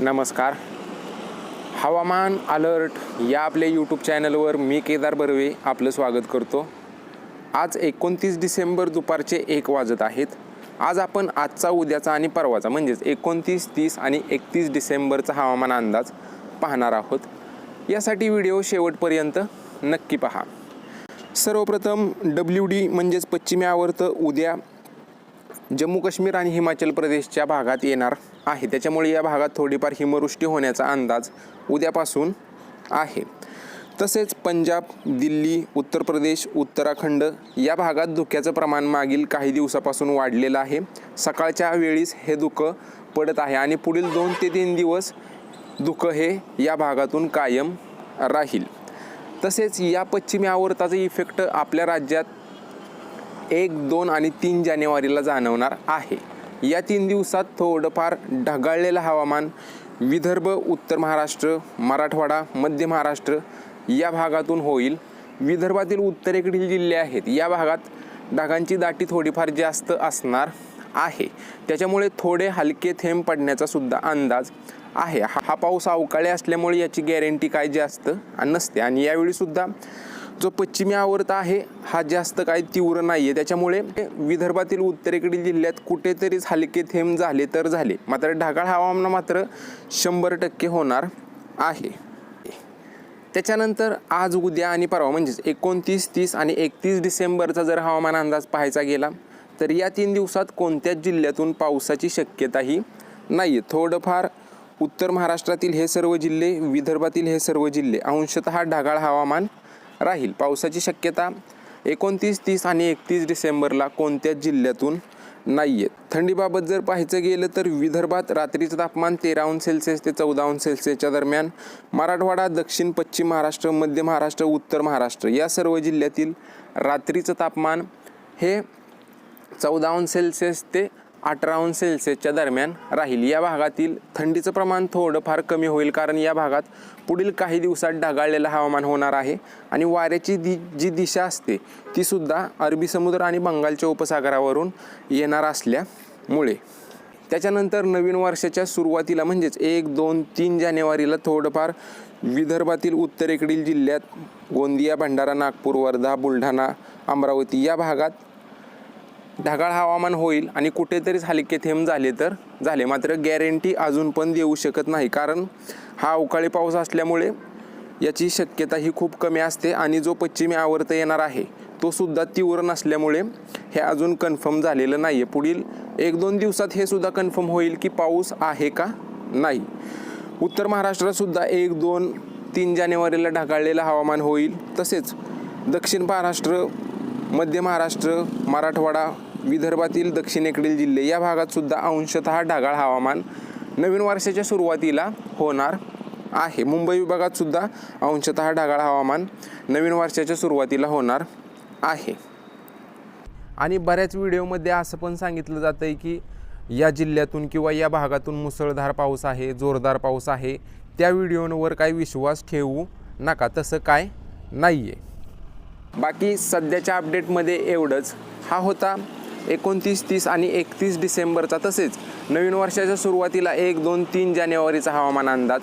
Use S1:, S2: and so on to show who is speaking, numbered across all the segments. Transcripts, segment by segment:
S1: नमस्कार. हवामान अलर्ट या आपल्या यूट्यूब चॅनलवर मी केदार बर्वे आपलं स्वागत करतो. आज एकोणतीस डिसेंबर दुपारचे एक वाजत आहेत. आज आपण आजचा उद्याचा आणि परवाचा म्हणजेच एकोणतीस तीस आणि एकतीस डिसेंबरचा हवामान अंदाज पाहणार आहोत. यासाठी व्हिडिओ शेवटपर्यंत नक्की पहा. सर्वप्रथम डब्ल्यू डी म्हणजेच पश्चिमी आवर्त उद्या जम्मू काश्मीर आणि हिमाचल प्रदेशच्या भागात येणार आहे. त्याच्यामुळे या भागात थोडीफार हिमवृष्टी होण्याचा अंदाज उद्यापासून आहे. तसेच पंजाब दिल्ली उत्तर प्रदेश उत्तराखंड या भागात धुक्याचं प्रमाण मागील काही दिवसापासून वाढलेलं आहे. सकाळच्या वेळीस हे धुकं पडत आहे आणि पुढील दोन ते तीन दिवस धुकं हे या भागातून कायम राहील. तसेच या पश्चिमी आवर्ताचा इफेक्ट आपल्या राज्यात एक दोन आणि तीन जानेवारीला जाणवणार आहे. या तीन दिवसात थोडंफार ढगाळलेलं हवामान विदर्भ उत्तर महाराष्ट्र मराठवाडा मध्य महाराष्ट्र या भागातून होईल. विदर्भातील उत्तरेकडील जिल्हे आहेत या भागात ढगांची दाटी थोडीफार जास्त असणार आहे. त्याच्यामुळे थोडे हलके थेंब पडण्याचा सुद्धा अंदाज आहे. हा हा पाऊस अवकाळी असल्यामुळे याची गॅरंटी काय जास्त नसते. आणि यावेळी सुद्धा जो पश्चिमी आवर्त आहे हा जास्त काही तीव्र नाही आहे त्याच्यामुळे विदर्भातील उत्तरेकडील जिल्ह्यात कुठेतरीच हलके थेंब झाले तर झाले. मात्र ढगाळ हवामान मात्र शंभर टक्के होणार आहे. त्याच्यानंतर आज उद्या आणि परवा म्हणजेच एकोणतीस तीस आणि एकतीस डिसेंबरचा जर हवामान अंदाज पाहायचा गेला तर या तीन दिवसात कोणत्याच जिल्ह्यातून पावसाची शक्यताही नाही आहे थोडंफार उत्तर महाराष्ट्रातील हे सर्व जिल्हे विदर्भातील हे सर्व जिल्हे अंशतः ढगाळ हवामान राहील. पावसाची शक्यता एकोणतीस तीस आणि एकतीस डिसेंबरला कोणत्याच जिल्ह्यातून नाही आहेत थंडीबाबत जर पाहायचं गेलं तर विदर्भात रात्रीचं तापमान तेरा अंश सेल्सिअस ते चौदा अंश सेल्सिअसच्या दरम्यान मराठवाडा दक्षिण पश्चिम महाराष्ट्र मध्य महाराष्ट्र उत्तर महाराष्ट्र या सर्व जिल्ह्यातील रात्रीचं तापमान हे चौदा अंश सेल्सिअस ते अठरा सेल्सिअसच्या दरम्यान राहील. या भागातील थंडीचं प्रमाण थोडंफार कमी होईल कारण या भागात पुढील काही दिवसात ढगाळलेलं हवामान होणार आहे आणि वाऱ्याची दि जी दिशा असते तीसुद्धा अरबी समुद्र आणि बंगालच्या उपसागरावरून येणार असल्यामुळे. त्याच्यानंतर नवीन वर्षाच्या सुरुवातीला म्हणजेच एक दोन तीन जानेवारीला थोडंफार विदर्भातील उत्तरेकडील जिल्ह्यात गोंदिया भंडारा नागपूर वर्धा बुलढाणा अमरावती या भागात ढगाळ हवामान होईल आणि कुठेतरीच हलके थेंब झाले तर झाले. मात्र गॅरंटी अजून पण देऊ शकत नाही. कारण हा अवकाळी पाऊस असल्यामुळे याची शक्यता ही खूप कमी असते आणि जो पश्चिमी आवर्त येणार आहे तो सुद्धा तीव्र नसल्यामुळे हे अजून कन्फर्म झालेलं नाही आहे पुढील एक दोन दिवसात हे सुद्धा कन्फर्म होईल की पाऊस आहे का नाही. उत्तर महाराष्ट्रातसुद्धा एक दोन तीन जानेवारीला ढगाळलेलं हवामान होईल. तसेच दक्षिण महाराष्ट्र मध्य महाराष्ट्र मराठवाडा विदर्भातील दक्षिणेकडील जिल्हे या भागात सुद्धा अंशतः ढगाळ हवामान नवीन वर्षाच्या सुरुवातीला होणार आहे. मुंबई विभागात सुद्धा अंशतः ढगाळ हवामान नवीन वर्षाच्या सुरुवातीला होणार आहे. आणि बऱ्याच व्हिडिओमध्ये असं पण सांगितलं जातं आहे की या जिल्ह्यातून किंवा या भागातून मुसळधार पाऊस आहे जोरदार पाऊस आहे. त्या व्हिडिओवर काही विश्वास ठेवू नका. तसं काय नाही आहे बाकी सध्याच्या अपडेटमध्ये एवढंच. हा होता एकोणतीस तीस आणि एकतीस डिसेंबरचा तसेच नवीन वर्षाच्या सुरुवातीला एक दोन तीन जानेवारीचा हवामान अंदाज.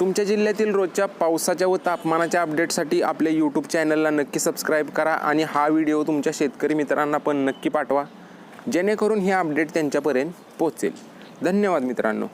S1: तुमच्या जिल्ह्यातील रोजच्या पावसाच्या व तापमानाच्या अपडेटसाठी आपल्या यूट्यूब चॅनलला नक्की सबस्क्राईब करा आणि हा व्हिडिओ तुमच्या शेतकरी मित्रांना पण नक्की पाठवा. जेणेकरून हे अपडेट त्यांच्यापर्यंत पोहोचेल. धन्यवाद मित्रांनो.